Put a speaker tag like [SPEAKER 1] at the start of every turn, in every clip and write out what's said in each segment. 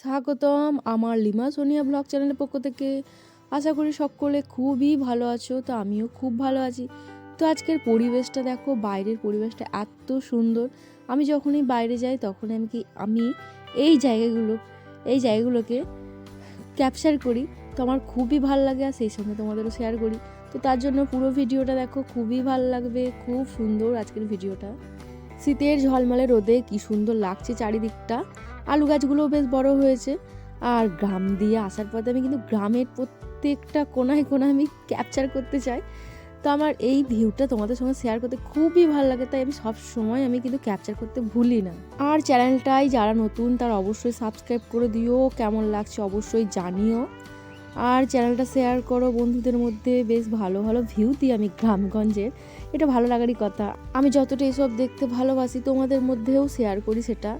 [SPEAKER 1] স্বাগতম আমার lima Sonia blog চ্যানেলের পক্ষ থেকে। আশা করি সকলে খুবই ভালো আছো, তো আমিও খুব ভালো আছি। তো আজকের পরিবেশটা দেখো, বাইরের পরিবেশটা এত সুন্দর। আমি যখনই বাইরে যাই তখন আমি কি, আমি এই জায়গাগুলো, এই জায়গাগুলোকে ক্যাপচার করি। তো আমার খুবই ভালো লাগে আর সেই সঙ্গে তোমাদেরও শেয়ার করি। তো তার জন্য পুরো ভিডিওটা দেখো, খুবই ভালো লাগবে, খুব সুন্দর আজকের ভিডিওটা। শীতের ঝলমলে রোদে কি সুন্দর লাগছে চারিদিকটা। আলু গাছগুলোও বেশ বড় হয়েছে। আর গ্রাম দিয়ে আসার পথে আমি কিন্তু গ্রামের প্রত্যেকটা কোনায় কোনায় আমি ক্যাপচার করতে চাই। তো আমার এই ভিউটা তোমাদের সঙ্গে শেয়ার করতে খুবই ভালো লাগে, তাই আমি সব সময় আমি কিন্তু ক্যাপচার করতে ভুলি না। আর চ্যানেলটাই যারা নতুন, তারা অবশ্যই সাবস্ক্রাইব করে দিও, কেমন লাগছে অবশ্যই জানিও। আর চ্যানেলটা শেয়ার করো বন্ধুদের মধ্যে, বেশ ভালো ভালো ভিউ দিই আমি গ্রামগঞ্জের, এটা ভালো লাগারই কথা। আমি যতটা এসব দেখতে ভালোবাসি, তোমাদের মধ্যেও শেয়ার করি সেটা।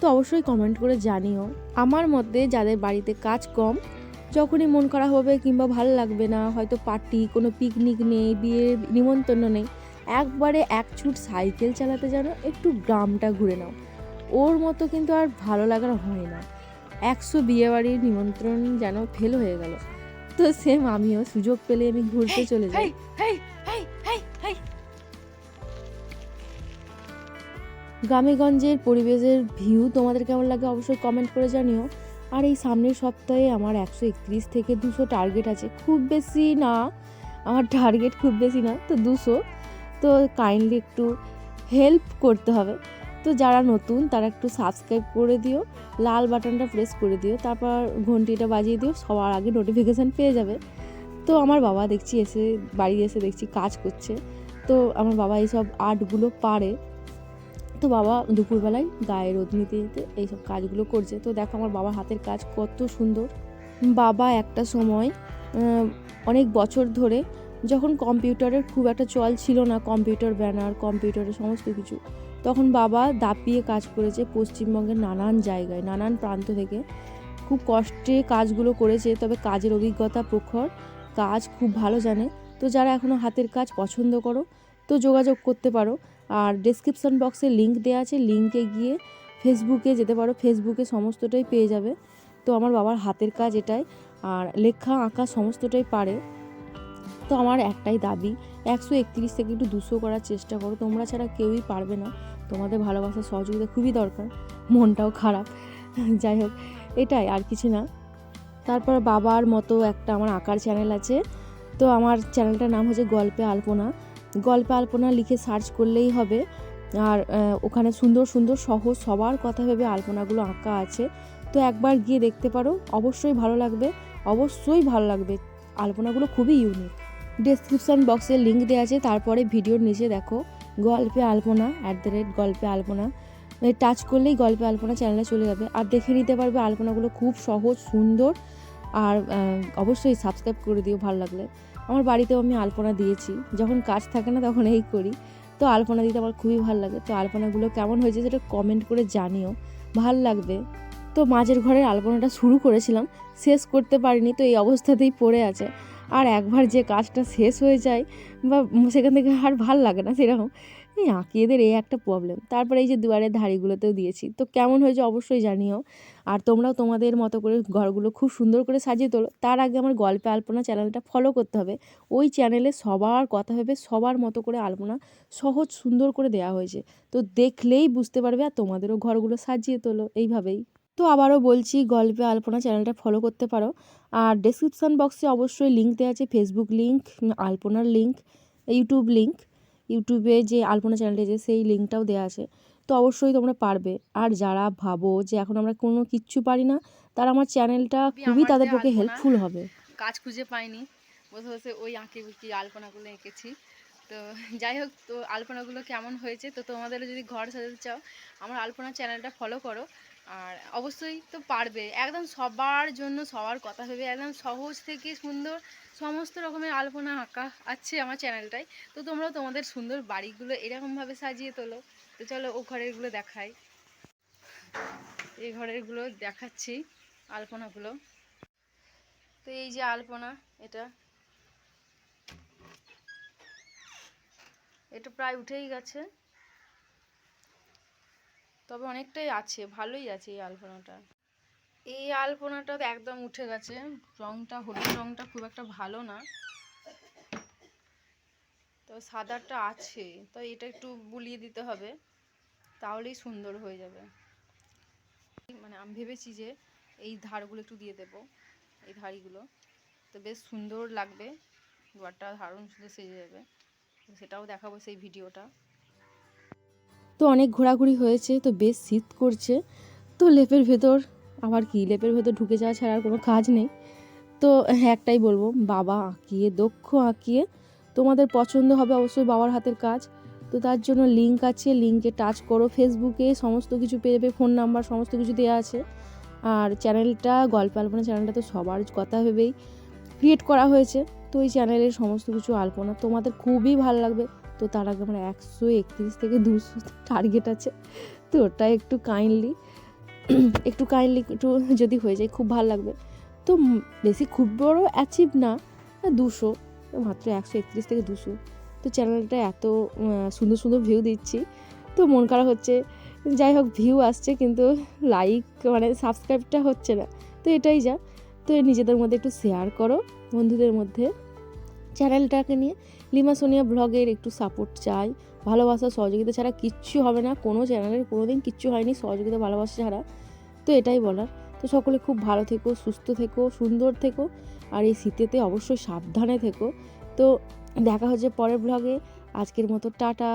[SPEAKER 1] তো অবশ্যই কমেন্ট করে জানিও। আমার মতে যাদের বাড়িতে কাজ কম যখনই মন করা হবে কিংবা ভালো লাগবে না হয়তো পার্টি কোনো পিকনিক নেই বিয়ের নিমন্ত্রণ নেই একবারে এক ছুট সাইকেল চালাতে যেন একটু গ্রামটা ঘুরে নাও। ওর মতো কিন্তু আর ভালো লাগার হয় না। একশো বিয়েবাড়ির নিমন্ত্রণ যেন ফেল হয়ে গেল। তো সেম আমিও সুযোগ পেলে আমি ঘুরতে চলে যাই। গ্রামেগঞ্জের পরিবেশের ভিউ তোমাদের কেমন লাগে অবশ্যই কমেন্ট করে জানিও। আর এই সামনের সপ্তাহে আমার একশো একত্রিশ থেকে দুশো টার্গেট আছে। খুব বেশি না, আমার টার্গেট খুব বেশি না, তো দুশো। তো কাইন্ডলি একটু হেল্প করতে হবে। তো যারা নতুন, তারা একটু সাবস্ক্রাইব করে দিও, লাল বাটনটা প্রেস করে দিও, তারপর ঘন্টিটা বাজিয়ে দিও, সবার আগে নোটিফিকেশান পেয়ে যাবে। তো আমার বাবা দেখছি এসে বাড়ি এসে দেখছি কাজ করছে। তো আমার বাবা এইসব আর্টগুলো পারে। তো বাবা দুপুরবেলায় গায়ে রোদ নিতে নিতে এইসব কাজগুলো করছে। তো দেখো আমার বাবার হাতের কাজ কত সুন্দর। বাবা একটা সময় অনেক বছর ধরে যখন কম্পিউটারের খুব একটা চল ছিল না, কম্পিউটার ব্যানার, কম্পিউটারের সমস্ত কিছু, তখন বাবা দাপিয়ে কাজ করেছে পশ্চিমবঙ্গের নানান জায়গায়, নানান প্রান্ত থেকে। খুব কষ্টে কাজগুলো করেছে, তবে কাজের অভিজ্ঞতা প্রখর, কাজ খুব ভালো জানে। তো যারা এখনও হাতের কাজ পছন্দ করো, তো যোগাযোগ করতে পারো। আর ডেসক্রিপশন বক্সে লিঙ্ক দেওয়া আছে লিঙ্কে গিয়ে ফেসবুকে যেতে পারো ফেসবুকে সমস্তটাই পেয়ে যাবে। তো আমার বাবার হাতের কাজ এটাই, আর লেখা আঁকা সমস্তটাই পারে। তো আমার একটাই দাবি, একশো একত্রিশ থেকে একটু দুশো করার চেষ্টা করো, তোমরা ছাড়া কেউই পারবে না। তোমাদের ভালোবাসার সহযোগিতা খুবই দরকার, মনটাও খারাপ। যাই হোক, এটাই আর কিছু না। তারপর বাবার মতো একটা আমার আঁকার চ্যানেল আছে। তো আমার চ্যানেলটার নাম হচ্ছে গল্পে আলপনা। গল্পে আলপনা লিখে সার্চ করলেই হবে। আর ওখানে সুন্দর সুন্দর, সহজ, সবার কথা ভেবে আলপনাগুলো আঁকা আছে। তো একবার গিয়ে দেখতে পারো, অবশ্যই ভালো লাগবে, অবশ্যই ভালো লাগবে। আলপনাগুলো খুবই ইউনিক ডেসক্রিপশন বক্সে লিঙ্ক দেওয়া আছে, তারপরে ভিডিওর নিচে দেখো, গল্পে আলপনা অ্যাট দ্য রেট গল্পে আলপনা। টাচ করলেই গল্পে আলপনা চ্যানেলে চলে যাবে। আর দেখে নিতে পারবে আলপনাগুলো খুব সহজ, সুন্দর আর অবশ্যই সাবস্ক্রাইব করে দিও ভালো লাগলে। আমার বাড়িতেও আমি আলপনা দিয়েছি। যখন কাজ থাকে না তখন এই করি। তো আলপনা দিতে আমার খুবই ভালো লাগে। তো আলপনাগুলো কেমন হয়েছে সেটা কমেন্ট করে জানিও। ভালো লাগবে। তো মাঝের ঘরের আলপনাটা শুরু করেছিলাম। শেষ করতে পারিনি তো এই অবস্থাতেই পড়ে আছে। আর একবার যে কাজটা শেষ হয়ে যায় বা সেখান থেকে আর ভালো লাগে না সেরকম। এই আঁকিয়েদের এই একটা প্রবলেম তারপরে এই যে দুয়ারের ধাড়িগুলোতেও দিয়েছি। তো কেমন হয়েছে অবশ্যই জানিও। আর তোমরাও তোমাদের মতো করে ঘরগুলো খুব সুন্দর করে সাজিয়ে তোলো। তার আগে আমার গল্পে আলপনা চ্যানেলটা ফলো করতে হবে। ওই চ্যানেলে সবার কথা ভেবে সবার মতো করে আলপনা সহজ সুন্দর করে দেওয়া হয়েছে। তো দেখলেই বুঝতে পারবে আর তোমাদেরও ঘরগুলো সাজিয়ে তোলো। এইভাবেই। তো আবারও বলছি, গল্পে আলপনা চ্যানেলটা ফলো করতে পারো। আর ডেসক্রিপশান বক্সে অবশ্যই লিঙ্ক দেওয়া আছে। ফেসবুক লিঙ্ক আলপনার লিঙ্ক ইউটিউব লিঙ্ক ইউটিউবে যে আলপনা চ্যানেলটি আছে সেই লিঙ্কটাও দেওয়া আছে তো অবশ্যই তোমরা পারবে। আর যারা ভাবো যে এখন আমরা কোনো কিচ্ছু পারি না তারা আমার চ্যানেলটা খুবই তাদের পক্ষে হেল্পফুল হবে।
[SPEAKER 2] কাজ খুঁজে পাইনি বসে বসে ওই আঁকি বুকি আলপনাগুলো এঁকেছি। তো যাই হোক তো আলপনাগুলো কেমন হয়েছে তো তোমাদেরও যদি ঘর সাজাতে চাও আমার আলপনা চ্যানেলটা ফলো করো। আর অবশ্যই তো পারবে। একদম সবার জন্য সবার কথা ভেবে, একদম সহজ থেকে সুন্দর সমস্ত রকমের আলপনা আঁকা আছে আমার চ্যানেলটায়। তো তোমরাও তোমাদের সুন্দর বাড়িগুলো এরকমভাবে সাজিয়ে তোলো। তো চলো ও ঘরেরগুলো দেখাই। এই ঘরেরগুলো দেখাচ্ছি আলপনাগুলো। তো এই যে আলপনা, এটা। এটা প্রায় উঠেই গেছে। তবে অনেকটাই আছে, ভালোই আছে এই আলপনাটা। এই আলপনাটা একদম উঠে গেছে, রংটা, হলুদ রংটা খুব একটা ভালো না। তো সাদাটা আছে, তো এটা একটু বুলিয়ে দিতে হবে, তাহলেই সুন্দর হয়ে যাবে। মানে আমি ভেবেছি যে এই ধারগুলো একটু দিয়ে দেব, এই ধাড়িগুলো। তো বেশ সুন্দর লাগবে, দুয়ারটা দারুণ সুন্দর সেজে যাবে। সেটাও দেখাবো সেই ভিডিওটা।
[SPEAKER 1] তো অনেক ঘোরাঘুরি হয়েছে, তো বেশ শীত করছে। তো লেপের ভেতর, আবার কি, লেপের ভেতর ঢুকে যাওয়া ছাড়া আর কোনো কাজ নেই। তো একটাই বলব, বাবা আঁকিয়ে, দক্ষ আঁকিয়ে, তোমাদের পছন্দ হবে অবশ্যই বাবার হাতের কাজ। তো তার জন্য লিঙ্ক আছে লিঙ্কে টাচ করো ফেসবুকে সমস্ত কিছু পেয়ে যাবে ফোন নাম্বার সমস্ত কিছু দেওয়া আছে। আর চ্যানেলটা গল্প আলপনা চ্যানেলটা তো সবার কথা ভেবেই ক্রিয়েট করা হয়েছে। তো এই চ্যানেলের সমস্ত কিছু আলপনা তোমাদের খুবই ভালো লাগবে। তো তার আগে আমার একশো একত্রিশ থেকে দুশো টার্গেট আছে। তো ওটা একটু কাইন্ডলি একটু কাইন্ডলি একটু যদি হয়ে যায় খুব ভালো লাগবে। তো বেশি খুব বড় অ্যাচিভ না দুশো, মাত্র একশো একত্রিশ থেকে দুশো। তো চ্যানেলটা এত সুন্দর সুন্দর ভিউ দিচ্ছি। তো মন খারাপ হচ্ছে, যাই হোক ভিউ আসছে কিন্তু লাইক মানে সাবস্ক্রাইবটা হচ্ছে না। তো এটাই যা, তো নিজেদের মধ্যে একটু শেয়ার করো বন্ধুদের মধ্যে চ্যানেলটাকে নিয়ে। লিমা সোনিয়া ব্লগের একটু সাপোর্ট চাই। ভালোবাসা, সহযোগিতা ছাড়া কিচ্ছু হবে না। কোনো চ্যানেলের কোনো দিন কিচ্ছু হয়নি। সহযোগিতা, ভালোবাসা ছাড়া। তো এটাই বলার। তো সকলে খুব ভালো থেকো, সুস্থ থেকো, সুন্দর থেকো। আর এই শীতেতে অবশ্যই সাবধানে থেকো। তো দেখা হচ্ছে পরের ব্লগে। আজকের মতো টাটা।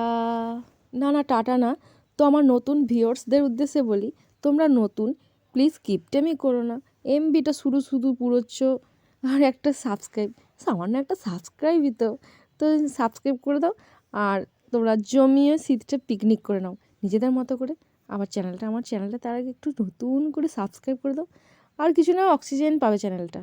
[SPEAKER 1] না না, টাটা না। তো আমার নতুন ভিওর্সদের উদ্দেশ্যে বলি, তোমরা নতুন প্লিজ কিপটেমি করো না। এমবিটা শুধু শুধু পুরোচ্ছ আর একটা সাবস্ক্রাইব সামান্য একটা সাবস্ক্রাইবই তো। তো সাবস্ক্রাইব করে দাও আর তোমরা জমিয়ে শীতটা পিকনিক করে নাও। নিজেদের মতো করে আবার চ্যানেলটা আমার চ্যানেলটা তার আগে একটু নতুন করে সাবস্ক্রাইব করে দাও। আর কিছু না অক্সিজেন পাবে চ্যানেলটা